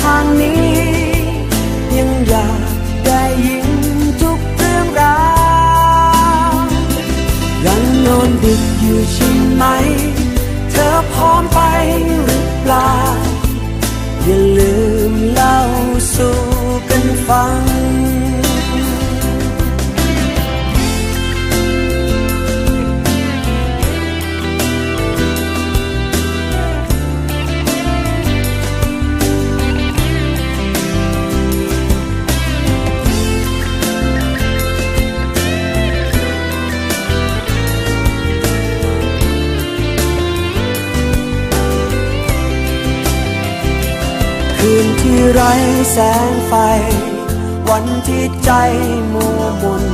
ทา คืนที่ไร้แสงไฟ วันที่ใจมัวมน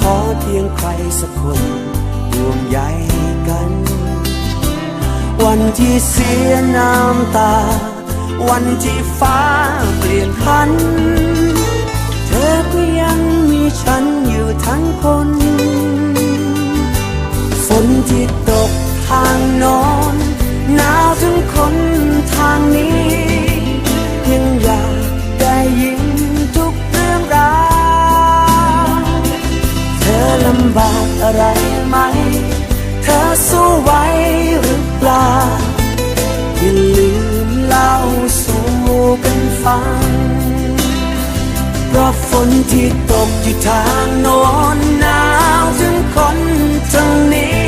ขอเพียงใครสักคนห่วงใยกัน วันที่เสียน้ำตา วันที่ฟ้าเปลี่ยนพัน เธอก็ยังมีฉันอยู่ทั้งคน เธอสู้ไหวหรือเปล่า อย่าลืมเล่าสู่กันฟัง เพราะฝนที่ตกอยู่ทางโน้นหนาวถึงคนทางนี้